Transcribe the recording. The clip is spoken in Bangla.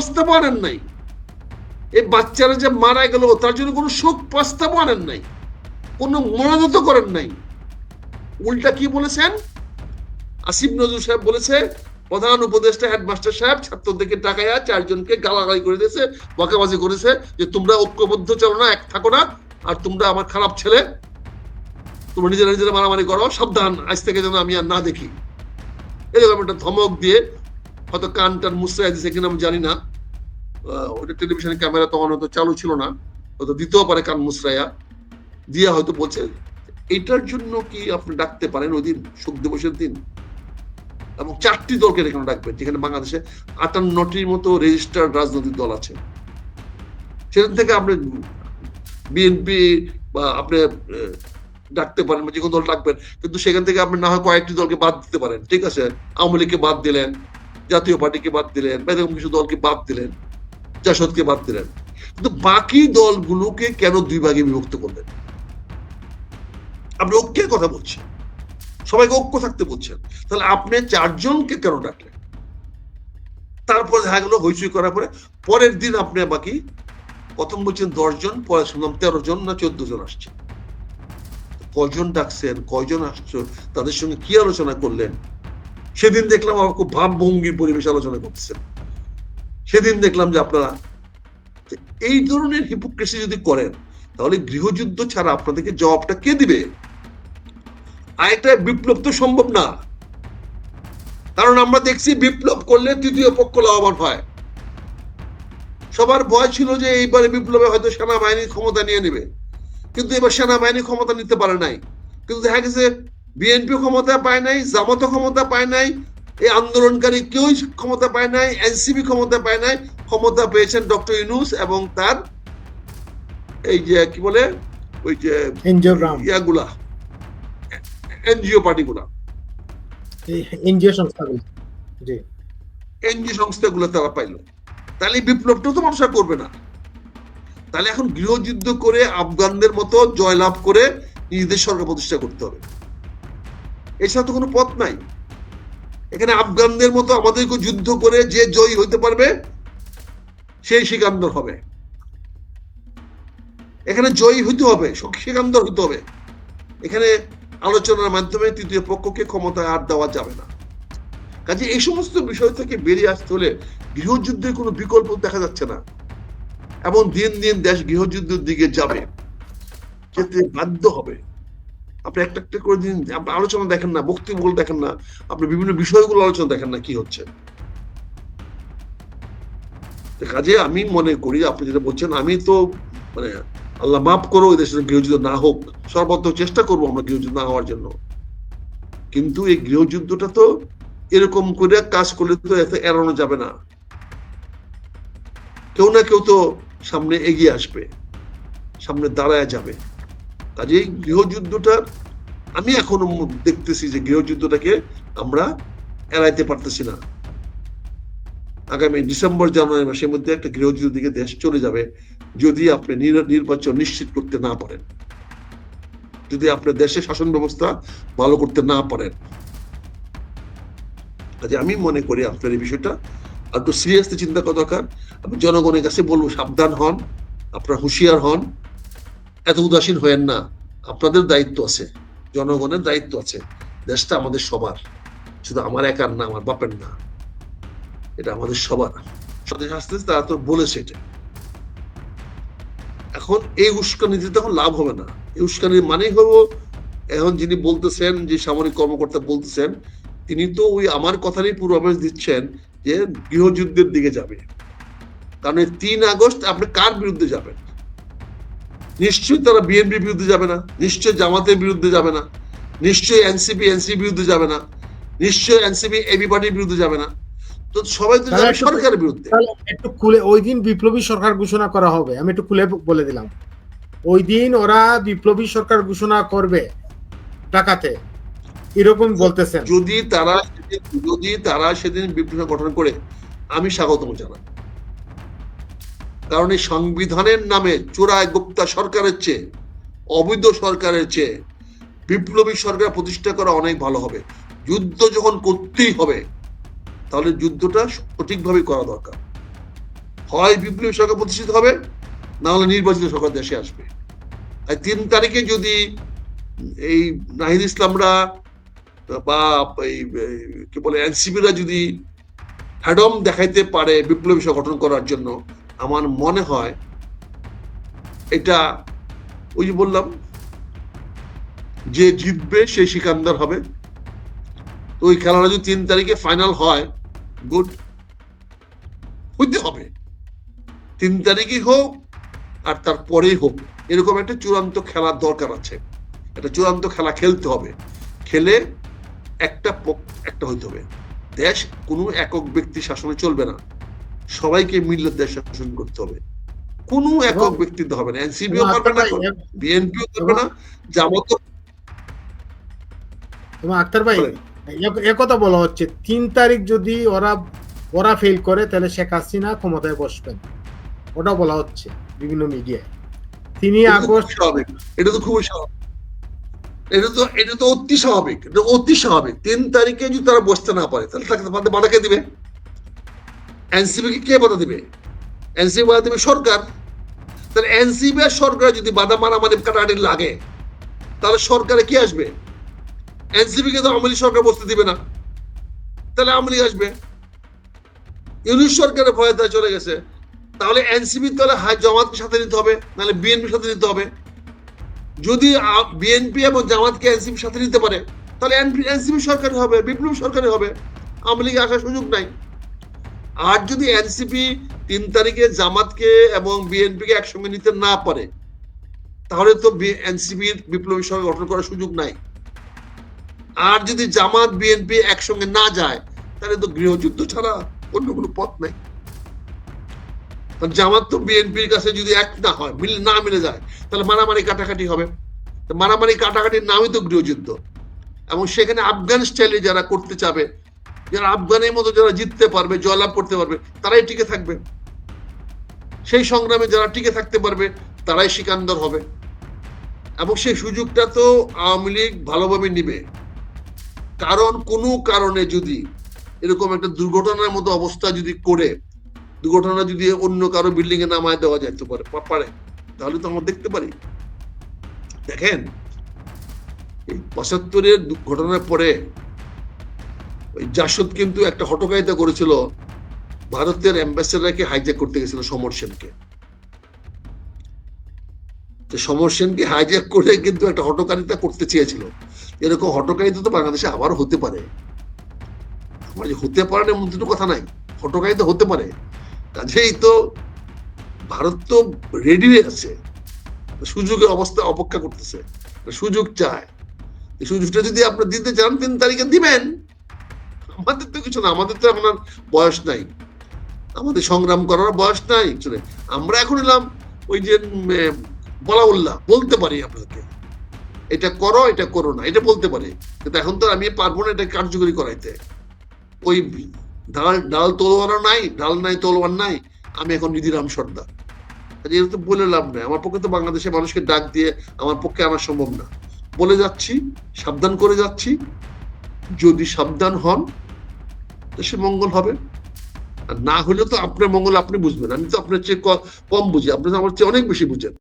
প্রস্তাব আনেন নাই। এই বাচ্চারা যে মারা গেল, তার জন্য কোনো শোক প্রস্তাব আনেন নাই। কোনো মনোনত করেন নাই। উল্টা কি বলেছেন? আসিফ নজরুল সাহেব বলেছে, প্রধান উপদেষ্টা, হেডমাস্টার সাহেব ছাত্রদেরকে টাকায়া চারজনকে গালাগালি করে দিয়েছে, বকাবাজি করেছে যে তোমরা ঐক্যবদ্ধ চলো না, এক থাকো না, আর তোমরা আমার খারাপ ছেলে, তোমরা নিজেরা নিজেরা মারামারি করো, সাবধান, আজ থেকে যেন আমি আর না দেখি। এরকম একটা ধমক দিয়ে হয়তো কান টান মুসরাই দিছে কিনা আমি জানি না। ওটা টেলিভিশনের ক্যামেরা তখন হয়তো চালু ছিল না হয়তো দিতেও পারে কান মুসরাইয়া দিয়ে হয়তো বলছে এটার জন্য কি আপনি ডাকতে পারেন ওই দিন, শোক দিবসের দিন? এবং চারটি দলকে এখানে ডাকবেন, যেখানে বাংলাদেশে আটান্নটির মতো রেজিস্টার্ড রাজনৈতিক দল আছে। সেখান থেকে আপনি বিএনপি বা আপনি ডাকতে পারেন বা যে কোনো দল ডাকবেন, কিন্তু সেখান থেকে আপনি না হয় কয়েকটি দলকে বাদ দিতে পারেন। ঠিক আছে? আওয়ামী লীগকে বাদ দিলেন, জাতীয় পার্টিকে বাদ দিলেন, বা এরকম কিছু দলকে বাদ দিলেন। জাসদকে বাদ দিলেন। কিন্তু বাকি দলগুলোকে কেন দুই ভাগে বিভক্ত করলেন? আপনি ঐক্যের কথা বলছেন। সবাইকে ঐক্য থাকতে বলছেন। তাহলে আপনি চারজনকে কেন ডাকলেন? তারপর দেখা গেল হইচই করার পরে পরের দিন আপনি বাকি প্রথম বলছেন দশ জন পরে শুনলাম তেরো জন না চোদ্দ জন আসছে। কজন ডাকছেন কয়জন আসছো, তাদের সঙ্গে কি আলোচনা করলেন? সেদিন দেখলাম আমার খুব ভাবভঙ্গির পরিবেশ আলোচনা করতেছেন। সেদিন দেখলাম যে আপনারা এই ধরনের হিপোক্রেসি যদি করেন, তাহলে গৃহযুদ্ধ ছাড়া আপনাদেরকে জবাবটা কে দিবে? আরেকটা বিপ্লব তো সম্ভব না। কারণ আমরা দেখছি বিপ্লব করলে তৃতীয় পক্ষ লাভবান হয়। সবার ভয় ছিল যে এইবারে বিপ্লবে হয়তো সেনাবাহিনী ক্ষমতা নিয়ে নেবে। কিন্তু এবার সেনাবাহিনী ক্ষমতা নিতে পারে নাই। কিন্তু দেখা গেছে, বিএনপি ক্ষমতা পায় নাই, জামাতও ক্ষমতা পায় নাই এই আন্দোলনকারী কেউই ক্ষমতা পায় নাই এনসিপি ক্ষমতা পায় নাই। ক্ষমতা পেয়েছেন ডক্টর ইউনুস এবং তার এই যে কি বলে ওই যে ইয়াগুলা এনজিও পার্টিগুলা। এনজিও সংস্থাগুলো জি। এনজিও সংস্থাগুলো তারা পাইলো। তাহলে এই বিপ্লবটা তো মানুষ করবে না। তাহলে এখন গৃহযুদ্ধ করে আফগানদের মতো জয়লাভ করে নিজেদের সরকার প্রতিষ্ঠা করতে হবে। এছাড়া তো কোনো পথ নাই। এখানে আফগানদের মতো আমাদেরকে যুদ্ধ করে যে জয়ী হইতে পারবে, সেই সিকান্দর হবে। এখানে জয়ী হইতে হবে সিকান্দর হইতে হবে। এখানে আলোচনার মাধ্যমে তৃতীয় পক্ষকে ক্ষমতায় আর দেওয়া যাবে না। কাজে এই সমস্ত বিষয় থেকে বেরিয়ে আসতে হলে গৃহযুদ্ধের কোনো বিকল্প দেখা যাচ্ছে না। এবং দিন দিন দেশ গৃহযুদ্ধের দিকে যাবে, যেতে বাধ্য হবে। আপনি একটা একটা করে দিন আপনি আলোচনা দেখেন না, বক্তব্যগুলো দেখেন না, আপনি বিভিন্ন বিষয়গুলো আলোচনা দেখেন না, কি হচ্ছে? কাজে আমি মনে করি, আপনি যেটা বলছেন, আমি তো মানে আল্লাহ মাফ করো, এই দেশের গৃহযুদ্ধ না হোক সর্বাত্মক চেষ্টা করব আমরা গৃহযুদ্ধ না হওয়ার জন্য। কিন্তু এই গৃহযুদ্ধটা তো এরকম করে কাজ করলে তো এত এড়ানো যাবে না। কেউ না কেউ তো সামনে এগিয়ে আসবে, সামনে দাঁড়ায় যাবে। কাজেই গৃহযুদ্ধটা আমি এখনও দেখতেছি যে গৃহযুদ্ধটাকে আমরা এড়াইতে পারতেছি না। আগামী ডিসেম্বর, জানুয়ারি মাসের মধ্যে একটা গৃহযুদ্ধের দিকে দেশ চলে যাবে যদি আপনি নির্বাচন নিশ্চিত করতে না পারেন। যদি আপনার দেশের শাসন ব্যবস্থা ভালো করতে না পারেন। কাজে আমি মনে করি আপনার এই বিষয়টা একটু সিরিয়াসলি চিন্তা করা দরকার। আমি জনগণের কাছে বলব, সাবধান হন, আপনার হুঁশিয়ার হন। এত উদাসীন হয়েন না। আপনাদের দায়িত্ব আছে, জনগণের দায়িত্ব আছে। দেশটা আমাদের সবার। শুধু আমার একার না, আমার বাপের না। এটা আমাদের সবার। স্বদেশ আসতে তারা তো বলেছে এটা। এখন এই উস্কানিতে তখন লাভ হবে না। এই উস্কানির মানেই হলো, এখন যিনি বলতেছেন, যে সামরিক কর্মকর্তা বলতেছেন, তিনি তো ওই আমার কথারই পূর্বাভাস দিচ্ছেন যে গৃহযুদ্ধের দিকে যাবে। কারণ তিন আগস্ট আপনি কার বিরুদ্ধে যাবেন? নিশ্চয়ই তারা বিএনপির বিরুদ্ধে যাবে না। নিশ্চয়ই জামাতের বিরুদ্ধে যাবে না। নিশ্চয়ই এনসিপি এনসিপি বিরুদ্ধে যাবে না। নিশ্চয়ই এনসিপি এবি পার্টির বিরুদ্ধে যাবে না। তো সবাই তো যাবে সরকারের বিরুদ্ধে। একটু খুলে ওই দিন বিপ্লবী সরকার ঘোষণা করা হবে। আমি একটু খুলে বলে দিলাম। ওই দিন ওরা বিপ্লবী সরকার ঘোষণা করবে ঢাকাতে। এরকম বলতেছেন। যদি তারা যদি তারা সেদিন বিপ্লব গঠন করে আমি স্বাগতম জানাই। কারণ এই সংবিধানের নামে চোরায় গুপ্তা সরকারের চেয়ে, অবৈধ সরকারের চেয়ে বিপ্লবী সরকার প্রতিষ্ঠা করা অনেক ভালো হবে। যুদ্ধ যখন করতেই হবে, তাহলে যুদ্ধটা সঠিকভাবে করা দরকার। হয় বিপ্লবী সরকার প্রতিষ্ঠিত হবে, না হলে নির্বাচিত সরকার দেশে আসবে। আর তিন তারিখে যদি এই নাহিদ ইসলামরা বা এই কি বলে, এনসিপিরা যদি হ্যাডম দেখাইতে পারে বিপ্লবী সংগঠন করার জন্য আমার মনে হয় এটা ওই যে বললাম, যে জিতবে সে সিকান্দার হবে। তো ওই খেলাটা যদি তিন তারিখে ফাইনাল হয় গুড হইতে হবে। তিন তারিখই হোক আর তারপরেই হোক, এরকম একটা চূড়ান্ত খেলার দরকার আছে। একটা চূড়ান্ত খেলা খেলতে হবে। খেলে একটা একটা হইতে হবে। দেশ কোনো একক ব্যক্তি শাসনে চলবে না। সবাইকে মিললে দেশ শাসন করতে হবে। কোনো একক ব্যক্তিত্ব হবে না। এনসিপিও পারবে না বিএনপিও পারবে না জামাত এবং আক্তার ভাই বলেন। এ- এ কথা বলা হচ্ছে তিন তারিখ যদি ওরা ওরা ফেল করে তাহলে শেখ হাসিনা ক্ষমতায় বসবেন। ওটা বলা হচ্ছে বিভিন্ন মিডিয়ায়। তিনি আগস্ট এটা তো খুবই স্বাভাবিক। এটা তো এটা তো অতি স্বাভাবিক। এটা অতি স্বাভাবিক। তিন তারিখে যদি তারা বসতে না পারে তাহলে তাকে বাধা দিবে। এনসিপি কে বাধা দিবে? এনসিপি বাধা দিবে সরকার। তাহলে এনসিপি আর সরকার যদি বাধা মারামারি কাটাকাটি লাগে, তাহলে সরকারে কি আসবে? এনসিপি কে তো আওয়ামী লীগ সরকার বসতে দিবে না। তাহলে আওয়ামী লীগ আসবে। ইউনিশ সরকারের ভয় তারা চলে গেছে। তাহলে এনসিপি তাহলে জামাতকে সাথে নিতে হবে, নাহলে বিএনপির সাথে নিতে হবে। যদি বিএনপি এবং জামাতকে এনসিপির সাথে নিতে পারে, তাহলে এনসিপি সরকারি হবে, বিপ্লবী সরকারি হবে। আওয়ামী আসার সুযোগ নাই। আর যদি এনসিপি তিন তারিখে জামাতকে এবং বিএনপিকে একসঙ্গে নিতে না পারে, তাহলে তো এনসিপির বিপ্লবী সরকার গঠন করার সুযোগ নাই। আর যদি জামাত, বিএনপি একসঙ্গে না যায়, তাহলে তো গৃহযুদ্ধ ছাড়া অন্য কোনো পথ নাই। জামাত তো বিএনপির কাছে যদি এক না হয়, মিল না মিলে যায়, তাহলে মারামারি কাটাকাটি হবে। মারামারি কাটাকাটির নামই তো গৃহযুদ্ধ। এবং সেখানে আফগান স্টাইলে যারা করতে চাবে যারা আফগানের মতো যারা জিততে পারবে, জয়লাভ করতে পারবে, তারাই টিকে থাকবে। সেই সংগ্রামে যারা টিকে থাকতে পারবে, তারাই সিকান্দর হবে। এবং সেই সুযোগটা তো আওয়ামী লীগ ভালোভাবে নিবে। কারণ কোনো কারণে যদি এরকম একটা দুর্ঘটনার মতো অবস্থা যদি করে, দুর্ঘটনা যদি অন্য কারও বিল্ডিং এ নামায় দেওয়া যেতে পারে পারে। তাহলে তো আমরা দেখতে পারি। দেখেন, এই পঁচাত্তরের ঘটনার পরে জাসদ কিন্তু একটা হটকারিতা করেছিল, ভারতের অ্যাম্বাসেডারকে হাইজ্যাক করতে গেছিল সমর সেনকে। সমর সেনকে হাইজ্যাক করে কিন্তু একটা হটকারিতা করতে চেয়েছিল। এরকম হটকারিতা তো বাংলাদেশে আবার হতে পারে। আমার যে হতে পারে না এমন দুটো কথা নাই হটকারিতা হতে পারে। কাজেই তো ভারত তো রেডি হয়ে আছে, সুযোগের অবস্থা অপেক্ষা করতেছে, সুযোগ চায়। সুযোগটা যদি আপনার দিতে চান, তিন তারিখে দিবেন। আমাদের তো কিছু না, আমাদের তো এখন আর বয়স নাই। আমাদের সংগ্রাম করার বয়স নাই আমরা এখন এলাম ওই যে বলা উল্লাহ বলতে পারি আপনাকে। এটা করো এটা করো না, এটা বলতে পারি। কিন্তু এখন তো আমি পারব না এটা কার্যকরী করাইতে। ওই ডাল ডাল তলোয়ারও নাই, ডাল নাই তলোয়ার নাই, আমি এখন নিধিরাম সর্দার। এটা তো বলে লাভ নাই, আমার পক্ষে তো বাংলাদেশের মানুষকে ডাক দিয়ে আমার পক্ষে আনা সম্ভব না। বলে যাচ্ছি, সাবধান করে যাচ্ছি। যদি সাবধান হন দেশে মঙ্গল হবে। না হলে তো আপনার মঙ্গল আপনি বুঝবেন। আমি তো আপনার চেয়ে কম বুঝি। আপনি তো আমার চেয়ে অনেক বেশি বুঝেন।